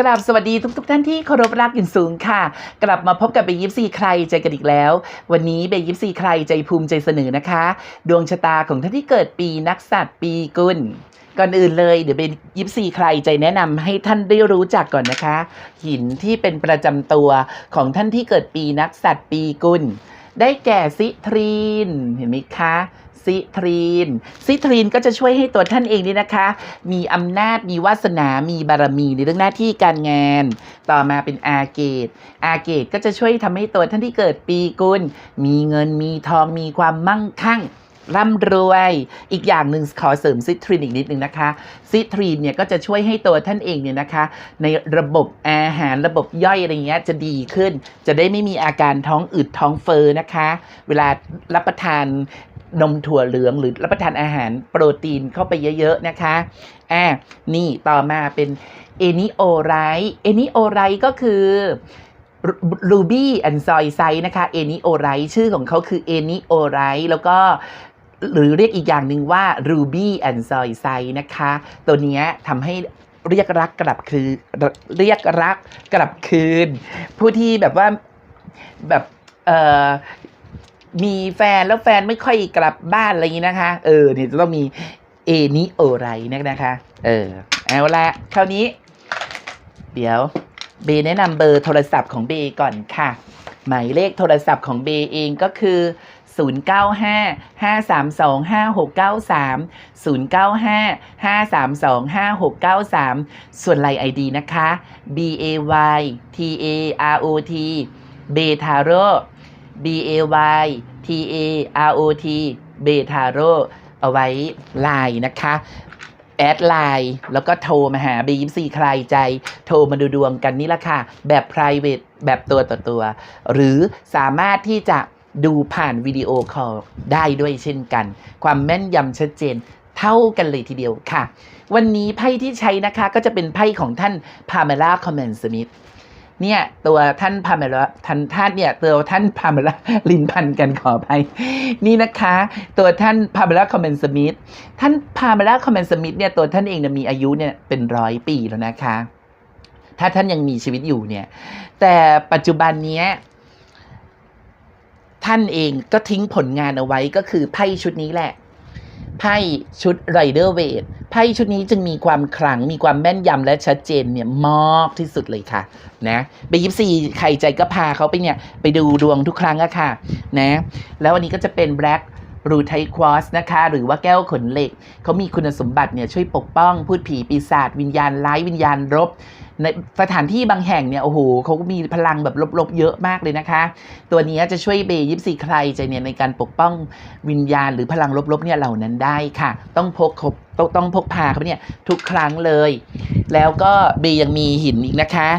กราบสวัสดีทุกทท่านที่เคารพรักอย่างสูงค่ะ กลับมาพบกับเบยิปซีใครใจกันอีกแล้ว วันนี้เบยิปซีใครใจภูมิใจเสนอนะคะ ดวงชะตาของท่านที่เกิดปีนักสัตว์ปีกุลก่อนอื่นเลยเดี๋ยวเบยิปซีใครใจแนะนำให้ท่านได้รู้จักก่อนนะคะ หินที่เป็นประจำตัวของท่านที่เกิดปีนักสัตว์ปีกุลได้แก่ซิทรีนเห็นไหมคะ ซิทรีน ซิทรีนก็จะช่วยให้ตัวท่านเองนี่นะคะ มีอำนาจมีวาสนามีบารมีในเรื่องหน้าที่การงาน ต่อมาเป็นอาเกต อาเกตก็จะช่วยทำให้ตัวท่านที่เกิดปีกุลมีเงินมีทองมีความมั่งคั่งร่ำรวย อีกอย่างหนึ่งขอเสริมซิทรีนอีกนิดนึงนะคะ ซิทรีนเนี่ยก็จะช่วยให้ตัวท่านเองเนี่ยนะคะ ในระบบอาหารระบบย่อยอะไรเงี้ยจะดีขึ้น จะได้ไม่มีอาการท้องอืดท้องเฟ้อนะคะ เวลารับประทาน นมถั่วเหลืองหรือรับประทานอาหารโปรตีนเข้าไปเยอะๆนะคะอ่านี่ต่อมาเป็นเอนิโอไรเอนิโอไรก็คือรูบี้แอนซอยไซนะคะเอนิโอไรชื่อของเขาคือเอนิโอไรแล้วก็หรือเรียกอีกอย่างหนึ่งว่า Ruby and Soy s i นะคะ ตัวนี้ทำให้เรียกรักกลับคืนเรียกรักกลับคืน ผู้ที่แบบว่าแบบเอ่อ มีแฟนแล้วแฟนไม่ค่อยกลับบ้านอะไรอย่างนี้นะคะ เออเนี่ยจะต้องมีเอนิโอไรนะคะ เออเอาละคราวนี้ เดี๋ยวเบแนะนำเบอร์โทรศัพท์ของเบก่อนค่ะ หมายเลขโทรศัพท์ของเบเองก็คือ 095 532 5693 095 532 5693 ส่วนไลน์ ID นะคะ B A Y T A R O T เบทาโร B A Y T A R O T เบทาโรเอาไว้ไลน์นะคะ แอดไลน์แล้วก็โทรมาหา b ยิซีใครใจ โทรมาดูดวงกันนี่ละค่ะ แบบ private แบบตัวต่อตัว หรือสามารถที่จะดูผ่านวิดีโอคอลได้ด้วยเช่นกัน ความแม่นยำชัดเจนเท่ากันเลยทีเดียวค่ะ วันนี้ไพ่ที่ใช้นะคะก็จะเป็นไพ่ของท่านพาเมล่าคอมเมนสมิธ เนี่ยตัวท่านพาเมล่าท่านท่านเนี่ยตัวท่านพาเมล่าลินพันกันขอไปนี่นะคะ ตัวท่านพาเมล่าคอมเมนสมิธท่านพาเมล่าคอมเมนสมิธเนี่ยตัวท่านเองเนี่ยมีอายุเนี่ยเป็นร้อยปีแล้วนะคะ ถ้าท่านยังมีชีวิตอยู่เนี่ย แต่ปัจจุบันเนี้ยท่านเองก็ทิ้งผลงานเอาไว้ก็คือไพ่ชุดนี้แหละ ไพ่ชุดไรเดอร์เวทไพ่ชุดนี้จึงมีความขลังมีความแม่นยำและชัดเจนเนี่ยมากที่สุดเลยค่ะนะไปยิปซีใครใจก็พาเขาไปเนี่ยไปดูดวงทุกครั้งอะค่ะนะแล้ววันนี้ก็จะเป็นแบล็กรูไทควอสนะคะ หรือว่าแก้วขนเหล็ก เขามีคุณสมบัติเนี่ยช่วยปกป้อง พูดผีปีศาจวิญญาณร้ายวิญญาณรบ ในสถานที่บางแห่งเนี่ยโอ้โหเขาก็มีพลังแบบลบๆเยอะมากเลยนะคะ ตัวนี้จะช่วยเบยิปซีใครใจเนี่ยในการปกป้องวิญญาณหรือพลังลบๆเนี่ยเหล่านั้นได้ค่ะ ต้องพกครบต้องต้องพกพาเขาเนี่ยทุกครั้งเลย แล้วก็เบยังมีหินอีกนะคะ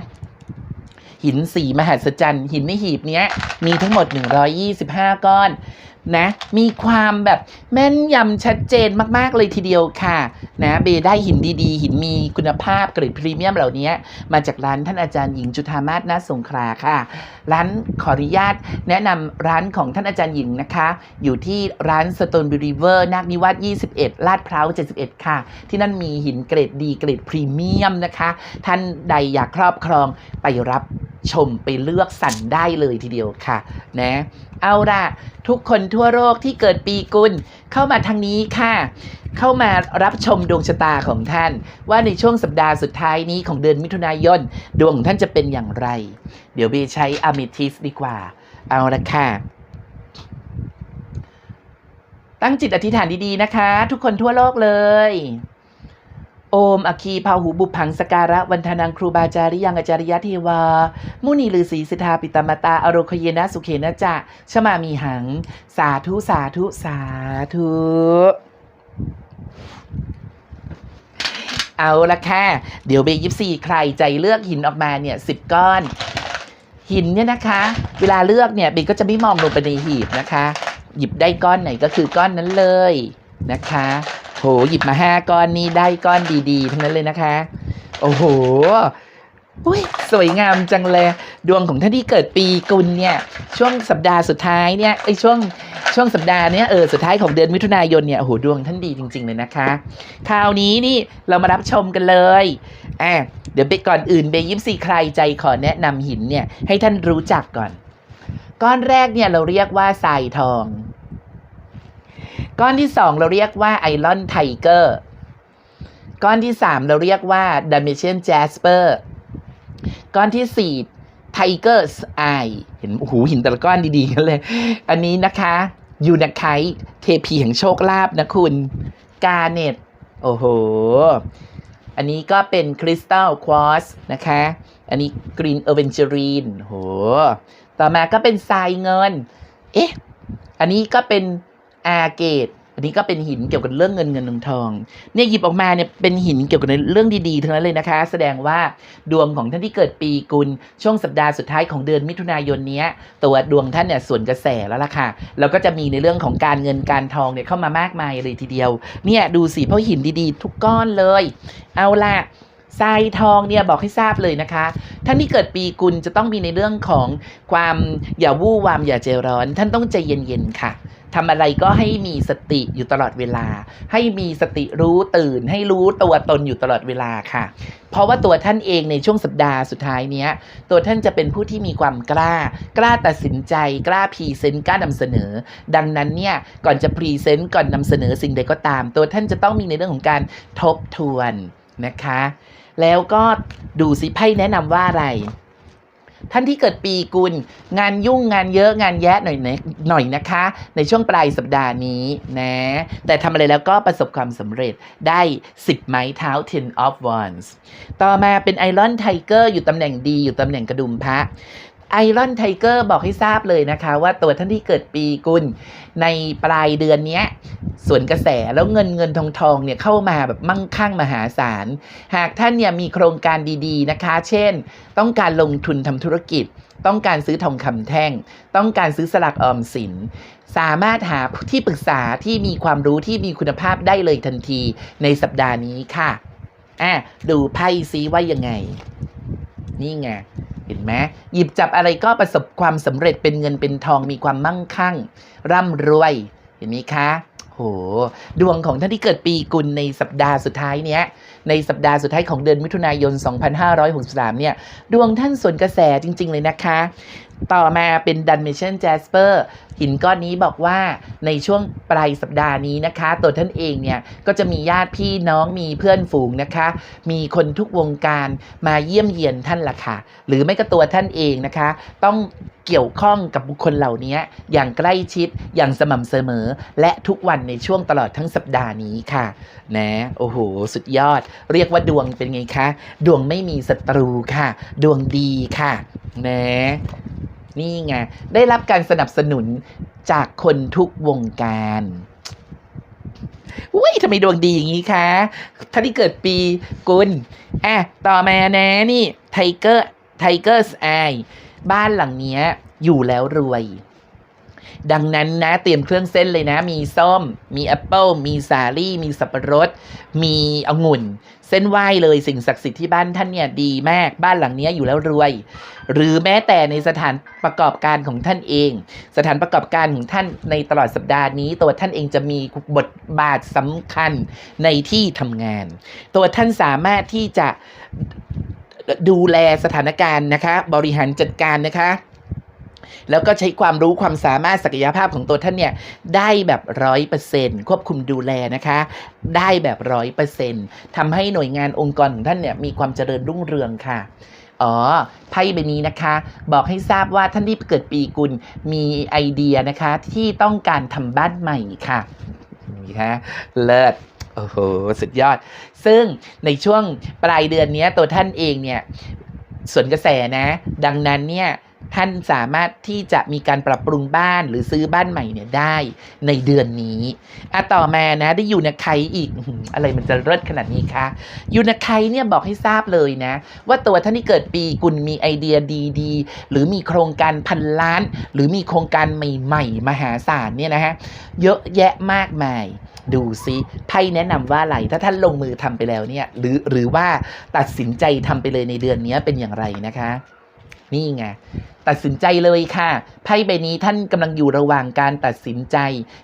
หินสีมหัศจรรย์หินในหีบเนี้ยมีทั้งหมด 125 ก้อน นะมีความแบบแม่นยำชัดเจนมาก ๆ เลยทีเดียวค่ะนะเบได้หินดีๆ หินมีคุณภาพเกรดพรีเมียมเหล่านี้มาจากร้านท่านอาจารย์หญิงจุธามาศนาสงขลาค่ะ ร้านขออนุญาต แนะนำร้านของท่านอาจารย์หญิงนะคะ อยู่ที่ร้านสโตนบิริเวอร์นาคนิวาส21 ลาดพร้าว 71 ค่ะ ที่นั่นมีหินเกรดดีเกรดพรีเมียมนะคะ ท่านใดอยากครอบครองไปรับชมไปเลือกสรรได้เลยทีเดียวค่ะนะเอาล่ะ ทุกคนทั่วโลกที่เกิดปีกุลเข้ามาทางนี้ค่ะ เข้ามารับชมดวงชะตาของท่าน ว่าในช่วงสัปดาห์สุดท้ายนี้ของเดือนมิถุนายน ดวงของท่านจะเป็นอย่างไร เดี๋ยวเบใช้อะมิทิสดีกว่า เอาละค่ะตั้งจิตอธิษฐานดีๆนะคะ ทุกคนทั่วโลกเลย โอมอคีพาหูบุพังสการะวันทนังครูบาจาริยังอาจาริยะเทวา มุนีลือศีสิทธาปิตามตา อโรคเยนะสุเขนะจะชมามีหัง สาธุ สาธุ สาธุ เอาละค่ะ เดี๋ยวเบยิปซีใครใจเลือกหินออกมาเนี่ยสิบก้อน หินเนี่ยนะคะ เวลาเลือกเนี่ยเบก็จะไม่มองลงไปในหีบนะคะ หยิบได้ก้อนไหนก็คือก้อนนั้นเลยนะคะ โหหยิบมาห้าก้อนนี้ได้ก้อนดีๆทั้งนั้นเลยนะคะ โอ้โห อุ้ยสวยงามจังเลย ดวงของท่านที่เกิดปีกุลเนี่ย ช่วงสัปดาห์สุดท้ายเนี่ยไอช่วงช่วงสัปดาห์เนี้ยเออสุดท้ายของเดือนมิถุนายนเนี่ยโหดวงท่านดีจริง ๆ เลยนะคะ คราวนี้นี่เรามารับชมกันเลยอะเดี๋ยวไปก่อนอื่นเบยิปซีใครใจขอแนะนำหินเนี่ยให้ท่านรู้จักก่อน ก้อนแรกเนี่ยเราเรียกว่าทรายทอง ก้อนที่สองเราเรียกว่าไอรอนไทเกอร์ก้อนที่สามเราเรียกว่าดัมเมเชนแจสเปอร์ ก้อนที่สี่ไทเกอร์สไอเห็นโอ้โหหินแต่ละก้อนดีๆกันเลย อันนี้นะคะยูนาไคเทพีแห่งโชคลาภนะคุณกาเนตโอ้โห อันนี้ก็เป็นคริสตัลควอสนะคะ อันนี้กรีนเอเวนเจอรีนโห ต่อมาก็เป็นทรายเงิน เอ๊ะ อันนี้ก็เป็นอาเกต อันนี้ก็เป็นหินเกี่ยวกับเรื่องเงินเงินทองทองเนี่ยหยิบออกมาเนี่ยเป็นหินเกี่ยวกับเรื่องดีๆทั้งนั้นเลยนะคะ แสดงว่าดวงของท่านที่เกิดปีกุลช่วงสัปดาห์สุดท้ายของเดือนมิถุนายนเนี้ยตัวดวงท่านเนี่ยส่วนกระแสแล้วล่ะค่ะแล้วก็จะมีในเรื่องของการเงินการทองเนี่ยเข้ามามากมายเลยทีเดียว เนี่ยดูสิเพราะหินดีๆ ทุกก้อนเลย เอาล่ะ ทรายทองเนี่ยบอกให้ทราบเลยนะคะท่านที่เกิดปีกุลจะต้องมีในเรื่องของความอย่าวู่วามอย่าใจร้อน ท่านต้องใจเย็นๆค่ะทำอะไรก็ให้มีสติอยู่ตลอดเวลา ให้มีสติรู้ตื่น ให้รู้ตัวตนอยู่ตลอดเวลาค่ะ เพราะว่าตัวท่านเองในช่วงสัปดาห์สุดท้ายเนี้ย ตัวท่านจะเป็นผู้ที่มีความกล้า กล้าตัดสินใจ กล้าพรีเซนต์กล้านำเสนอ ดังนั้นเนี่ยก่อนจะพรีเซนต์ก่อนนำเสนอสิ่งใดก็ตาม ตัวท่านจะต้องมีในเรื่องของการทบทวนนะคะ แล้วก็ดูสิไพ่แนะนำว่าอะไร ท่านที่เกิดปีกุล งานยุ่งงานเยอะงานแยะหน่อยนะหน่อยนะคะ ในช่วงปลายสัปดาห์นี้นะ แต่ทำอะไรแล้วก็ประสบความสำเร็จได้ 10 ไม้เท้า ten of wands ต่อมาเป็นไอรอนไทเกอร์อยู่ตำแหน่งดีอยู่ตำแหน่งกระดุมพระ ไอรอนไทเกอร์บอกให้ทราบเลยนะคะ ว่าตัวท่านที่เกิดปีกุลในปลายเดือนนี้ส่วนกระแสแล้วเงินเงินทองทองเนี่ยเข้ามาแบบมั่งคั่งมหาศาล หากท่านเนี่ยมีโครงการดีๆนะคะ เช่น ต้องการลงทุนทำธุรกิจ ต้องการซื้อทองคำแท่ง ต้องการซื้อสลากออมสิน สามารถหาที่ปรึกษาที่มีความรู้ที่มีคุณภาพได้เลยทันทีในสัปดาห์นี้ค่ะอะดูไพ่ซีว่ายังไง นี่ไง เห็นไหมหยิบจับอะไรก็ประสบความสำเร็จเป็นเงินเป็นทองมีความมั่งคั่ง ร่ำรวยเห็นไหมคะโหดวงของท่านที่เกิดปีกุลในสัปดาห์สุดท้ายเนี้ย ในสัปดาห์สุดท้ายของเดือนมิถุนายน 2563 เนี่ย ดวงท่านส่วนกระแสจริง ๆ เลยนะคะ ต่อมาเป็นดันเมชันแจสเปอร์ หินก้อนนี้บอกว่าในช่วงปลายสัปดาห์นี้นะคะ ตัวท่านเองเนี่ยก็จะมีญาติพี่น้องมีเพื่อนฝูงนะคะ มีคนทุกวงการมาเยี่ยมเยียนท่านละค่ะ หรือไม่ก็ตัวท่านเองนะคะ ต้องเกี่ยวข้องกับบุคคลเหล่านี้อย่างใกล้ชิดอย่างสม่ำเสมอ และทุกวันในช่วงตลอดทั้งสัปดาห์นี้ค่ะนะโอ้โห สุดยอด เรียกว่าดวงเป็นไงคะ ดวงไม่มีศัตรูค่ะ ดวงดีค่ะนะ นี่ไง ได้รับการสนับสนุนจากคนทุกวงการอุ้ยทำไมดวงดีอย่างนี้คะท่านที่เกิดปีกุลอะต่อมานะนี่ไทเกอร์ไทเกอร์สไอบ้านหลังเนี้ย อยู่แล้วรวย ดังนั้นนะ เตรียมเครื่องเส้นเลยนะ มีส้ม มีแอปเปิลมีสาลี่ มีสับปะรด มีองุ่น เส้นไหว้เลยสิ่งศักดิ์สิทธิ์ที่บ้านท่านเนี่ยดีมากบ้านหลังนี้อยู่แล้วรวย หรือแม้แต่ในสถานประกอบการของท่านเอง สถานประกอบการของท่านในตลอดสัปดาห์นี้ ตัวท่านเองจะมีบทบาทสำคัญในที่ทำงาน ตัวท่านสามารถที่จะดูแลสถานการณ์นะคะ บริหารจัดการนะคะ แล้วก็ใช้ความรู้ความสามารถศักยภาพของตัวท่านเนี่ยได้แบบร้อยเปอร์เซ็นควบคุมดูแลนะคะ ได้แบบร้อยเปอร์เซ็นทำให้หน่วยงานองค์กรของท่านเนี่ยมีความเจริญรุ่งเรืองค่ะอ๋อไพ่ใบนี้นะคะ บอกให้ทราบว่าท่านที่เกิดปีกุลมีไอเดียนะคะที่ต้องการทำบ้านใหม่ค่ะนี่คะเลิศโอ้โหสุดยอด ซึ่งในช่วงปลายเดือนนี้ตัวท่านเองเนี่ยส่วนกระแสนะ ดังนั้นเนี่ย ท่านสามารถที่จะมีการปรับปรุงบ้านหรือซื้อบ้านใหม่เนี่ยได้ในเดือนนี้อะต่อมานะได้อยู่ในใครอีกอะไรมันจะเลิศขนาดนี้คะอยู่ในใครเนี่ยบอกให้ทราบเลยนะ ว่าตัวท่านที่เกิดปีกุลมีไอเดียดีๆ หรือมีโครงการพันล้าน หรือมีโครงการใหม่ ๆ มหาศาลเนี่ยนะฮะเยอะแยะมากมายดูซิไพ่แนะนำว่าอะไรถ้าท่านลงมือทำไปแล้วเนี่ยหรือหรือว่าตัดสินใจทำไปเลยในเดือนนี้เป็นอย่างไรนะคะ นี่ไง ตัดสินใจเลยค่ะ ไพ่ใบนี้ท่านกำลังอยู่ระหว่างการตัดสินใจ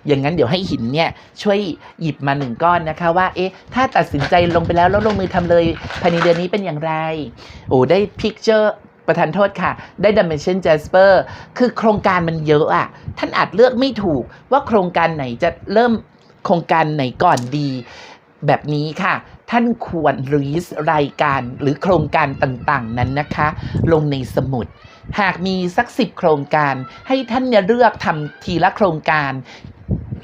อย่างนั้นเดี๋ยวให้หินเนี่ยช่วยหยิบมาหนึ่งก้อนนะคะว่า เอ๊ะ ถ้าตัดสินใจลงไปแล้วแล้วลงมือทำเลยภายในเดือนนี้เป็นอย่างไร โอ้ ได้ picture ประทานโทษค่ะ ได้ Dimension Jasper คือโครงการมันเยอะอะ ท่านอาจเลือกไม่ถูกว่าโครงการไหนจะเริ่มโครงการไหนก่อนดี แบบนี้ค่ะ ท่านควรรีสรายการหรือโครงการต่างๆ นั้นนะคะ ลงในสมุด หากมีสักสิบโครงการ ให้ท่านเนี่ยเลือกทำทีละโครงการ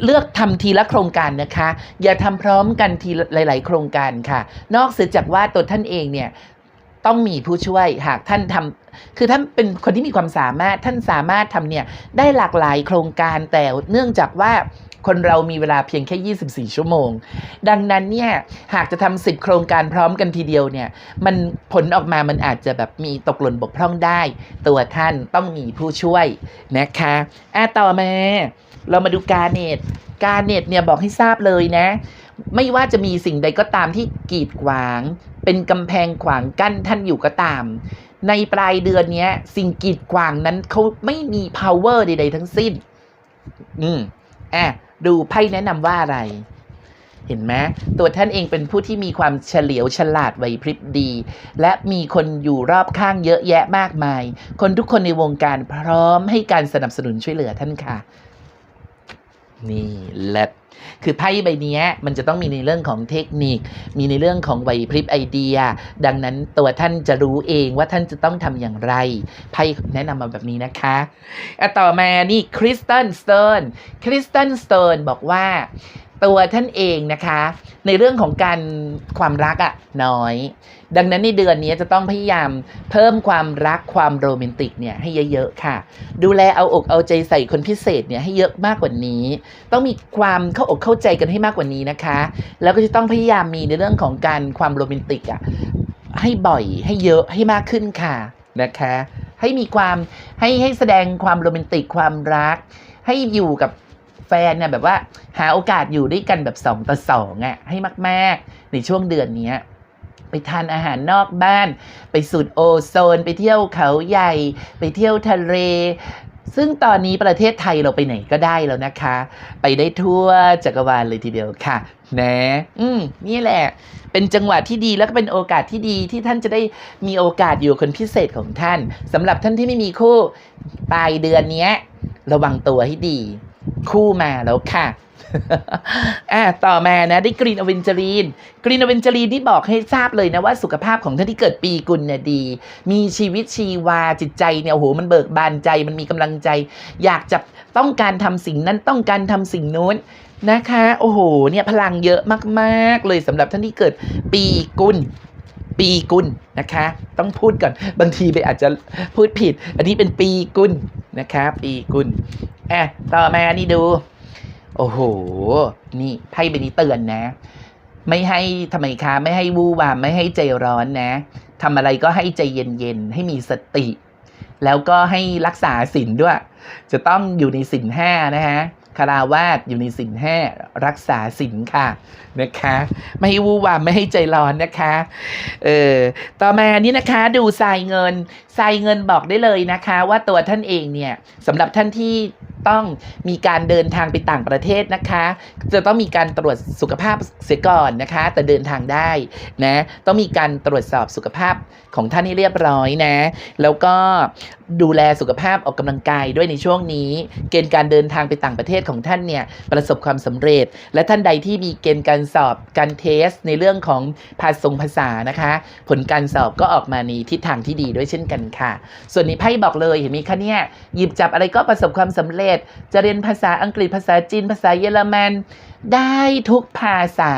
เลือกทำทีละโครงการนะคะ อย่าทำพร้อมกันทีหลาย ๆ โครงการค่ะ นอกเสียจากว่าตัวท่านเองเนี่ยต้องมีผู้ช่วยหากท่านทำคือท่านเป็นคนที่มีความสามารถท่านสามารถทำเนี่ยได้หลากหลายโครงการแต่เนื่องจากว่า คนเรามีเวลาเพียงแค่ 24 ชั่วโมง ดังนั้นเนี่ยหากจะทำสิบโครงการพร้อมกันทีเดียวเนี่ยมันผลออกมามันอาจจะแบบมีตกหล่นบกพร่องได้ ตัวท่านต้องมีผู้ช่วยนะคะอะต่อมาเรามาดูการเนตการเนตเนี่ยบอกให้ทราบเลยนะ ไม่ว่าจะมีสิ่งใดก็ตามที่กีดขวาง เป็นกำแพงขวางกั้นท่านอยู่ก็ตาม ในปลายเดือนนี้สิ่งกีดขวางนั้นเขาไม่มี power ใดๆทั้งสิ้น อืมอะ ดูไพ่แนะนำว่าอะไร เห็นไหมตัวท่านเองเป็นผู้ที่มีความเฉลียวฉลาดไหวพริบดี และมีคนอยู่รอบข้างเยอะแยะมากมาย คนทุกคนในวงการพร้อมให้การสนับสนุนช่วยเหลือท่านค่ะ นี่และ คือไพ่ใบนี้มันจะต้องมีในเรื่องของเทคนิค มีในเรื่องของไหวพริบไอเดีย ดังนั้นตัวท่านจะรู้เองว่าท่านจะต้องทำอย่างไรไพ่แนะนำมาแบบนี้นะคะอะต่อมานี่คริสตันสเต r ร์นคริสตันสเต r ร์นบอกว่าตัวท่านเองนะคะ ในเรื่องของการความรักอะน้อย ดังนั้นในเดือนนี้จะต้องพยายามเพิ่มความรักความโรแมนติกเนี่ยให้เยอะๆค่ะ ดูแลเอาอกเอาใจใส่คนพิเศษเนี่ยให้เยอะมากกว่านี้ ต้องมีความเข้าอกเข้าข้าใจกันให้มากกว่านี้นะคะ แล้วก็จะต้องพยายามมีในเรื่องของการความโรแมนติกอะให้บ่อยให้เยอะให้มากขึ้นค่ะนะคะ ให้มีความให้ให้แสดงความโรแมนติกความรัก ให้อยู่กับแฟนเนี่ยแบบว่าหาโอกาสอยู่ด้วยกันแบบสองต่อสองอะให้มาก ๆ ในช่วงเดือนนี้ไปทานอาหารนอกบ้าน ไปสูดโอโซน ไปเที่ยวเขาใหญ่ ไปเที่ยวทะเล ซึ่งตอนนี้ประเทศไทยเราไปไหนก็ได้แล้วนะคะ ไปได้ทั่วจักรวาลเลยทีเดียวค่ะ นะ อืมนี่แหละ เป็นจังหวะที่ดีแล้วก็เป็นโอกาสที่ดีที่ท่านจะได้มีโอกาสอยู่กับคนพิเศษของท่านสำหรับท่านที่ไม่มีคู่ปลายเดือนเนี้ยระวังตัวให้ดี คู่มาแล้วค่ะ อะต่อมานะได้กรีนอเวนเจ r รีนกรีนอเวนเจ r รีนที่บอกให้ทราบเลยนะว่าสุขภาพของท่านที่เกิดปีกุลเนี่ยดี มีชีวิตชีวาจิตใจเนี่ยโอ้โหมันเบิกบานใจมันมีกำลังใจ อยากจะต้องการทำสิ่งนั้นต้องการทำสิ่งนู้นนะคะ โอ้โหเนี่ยพลังเยอะมากๆเลยสำหรับท่านที่เกิดปีกุลปีกุลนะคะ ต้องพูดก่อนบางทีไปอาจจะพูดผิด อันนี้เป็นปีกุลนะคะ ปีกุลอะต่อมานี่ดู โอ้โห นี่ไพ่ใบนี้เตือนนะ ไม่ให้ทำไมคะ ไม่ให้วู่วามไม่ให้ใจร้อนนะทำอะไรก็ให้ใจเย็นๆ ให้มีสติ แล้วก็ให้รักษาศีลด้วย จะต้องอยู่ในศีลห้านะฮะคาราวาสอยู่ในศีลห้ารักษาศีลค่ะนะคะ ไม่ให้วู่วามไม่ให้ใจร้อนนะคะเออต่อมานี่นะคะ ดูทรายเงินทรายเงินบอกได้เลยนะคะ ว่าตัวท่านเองเนี่ยสำหรับท่านที่ ต้องมีการเดินทางไปต่างประเทศนะคะ จะต้องมีการตรวจสุขภาพเสียก่อนนะคะ แต่เดินทางได้นะ ต้องมีการตรวจสอบสุขภาพของท่านให้เรียบร้อยนะ แล้วก็ ดูแลสุขภาพออกกำลังกายด้วยในช่วงนี้ เกณฑ์การเดินทางไปต่างประเทศของท่านเนี่ยประสบความสำเร็จ และท่านใดที่มีเกณฑ์การสอบการเทส ในเรื่องของภาษาภาษานะคะ ผลการสอบก็ออกมาในทิศทางที่ดีด้วยเช่นกันค่ะ ส่วนนี้ไพ่บอกเลยเห็นไหมคะเนี่ยหยิบจับอะไรก็ประสบความสำเร็จ จะเรียนภาษาอังกฤษภาษาจีน ภาษาเยอรมันได้ทุกภาษา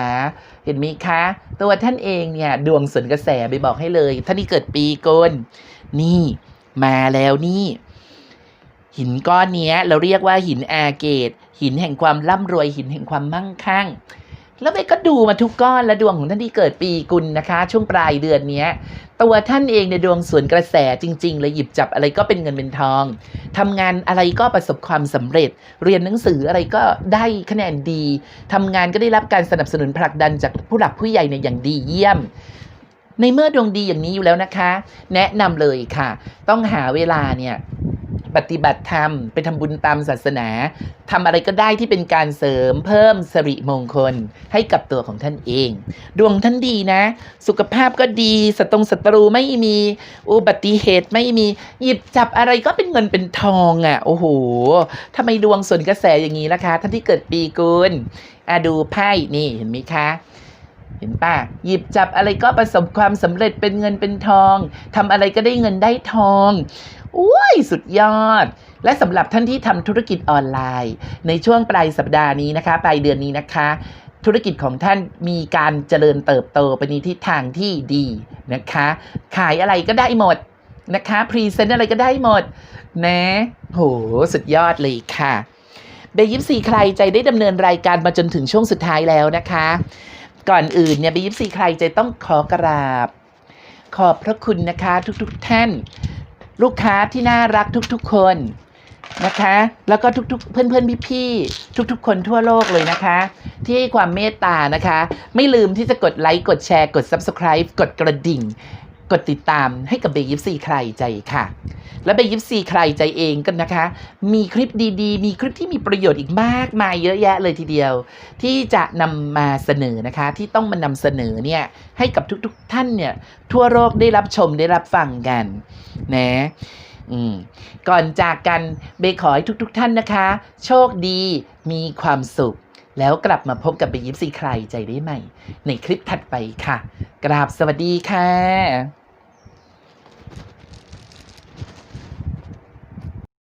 เห็นไหมคะ ตัวท่านเองเนี่ยดวงสนกระแสไปบอกให้เลยท่านที่เกิดปีกลนี่ มาแล้วนี่ หินก้อนนี้เราเรียกว่าหินอาเกต หินแห่งความร่ำรวยหินแห่งความมั่งคั่ง แล้วเบก็ดูมาทุกก้อนและดวงของท่านที่เกิดปีกุลนะคะ ช่วงปลายเดือนนี้ตัวท่านเองในดวงสวนกระแสจริง ๆ เลยหยิบจับอะไรก็เป็นเงินเป็นทองทำงานอะไรก็ประสบความสำเร็จ เรียนหนังสืออะไรก็ได้คะแนนดีทำงานก็ได้รับการสนับสนุนผลักดันจากผู้หลักผู้ใหญ่ในอย่างดีเยี่ยม ในเมื่อดวงดีอย่างนี้อยู่แล้วนะคะ แนะนำเลยค่ะ ต้องหาเวลาเนี่ยปฏิบัติธรรม ไปทำบุญตามศาสนาทำอะไรก็ได้ที่เป็นการเสริมเพิ่มสิริมงคลให้กับตัวของท่านเอง ดวงท่านดีนะ สุขภาพก็ดีสตรงศัตรูไม่มีอุบัติเหตุไม่มี หยิบจับอะไรก็เป็นเงินเป็นทองอะ่ะ โอ้โหทำไมดวงส่วนกระแสอย่างนี้ล่ะคะ ท่านที่เกิดปีกุลอะดูไพ่นี่เห็นไหมคะ เห็นป่ะหยิบจับอะไรก็ประสบความสำเร็จเป็นเงินเป็นทองทำอะไรก็ได้เงินได้ทองอุ้ยสุดยอด และสำหรับท่านที่ทำธุรกิจออนไลน์ ในช่วงปลายสัปดาห์นี้นะคะ ปลายเดือนนี้นะคะ ธุรกิจของท่านมีการเจริญเติบโตไปในทิศทางที่ดีนะคะ ขายอะไรก็ได้หมดนะคะพรีเซนต์อะไรก็ได้หมดนะโหสุดยอดเลยค่ะเบยิปซีใครใจได้ดำเนินรายการมาจนถึงช่วงสุดท้ายแล้วนะคะ ก่อนอื่นเนี่ยบียิปซีใครใจต้องขอกราบ ขอบพระคุณนะคะทุกๆทท่าน ลูกค้าที่น่ารักทุกๆคนนะคะ แล้วก็ทุกๆ เพื่อนๆพี่ๆทุก ๆ คนทั่วโลกเลยนะคะ ที่ให้ความเมตตานะคะ ไม่ลืมที่จะกดไลค์กดแชร์กด Subscribe กดกระดิ่ง กดติดตามให้กับเบยิปซีใครใจค่ะ และเบยิปซีใครใจเองกันนะคะ มีคลิปดีๆ มีคลิปที่มีประโยชน์อีกมากมายเยอะแยะเลยทีเดียว ที่จะนำมาเสนอนะคะ ที่ต้องมานำเสนอเนี่ยให้กับทุกๆท่านเนี่ยทั่วโลกได้รับชมได้รับฟังกันนะอืมก่อนจากกันเบขอให้ทุกๆท่านนะคะ โชคดีมีความสุข แล้วกลับมาพบกับเบยิปซีใครใจได้ใหม่ ในคลิปถัดไปค่ะ กราบสวัสดีค่ะ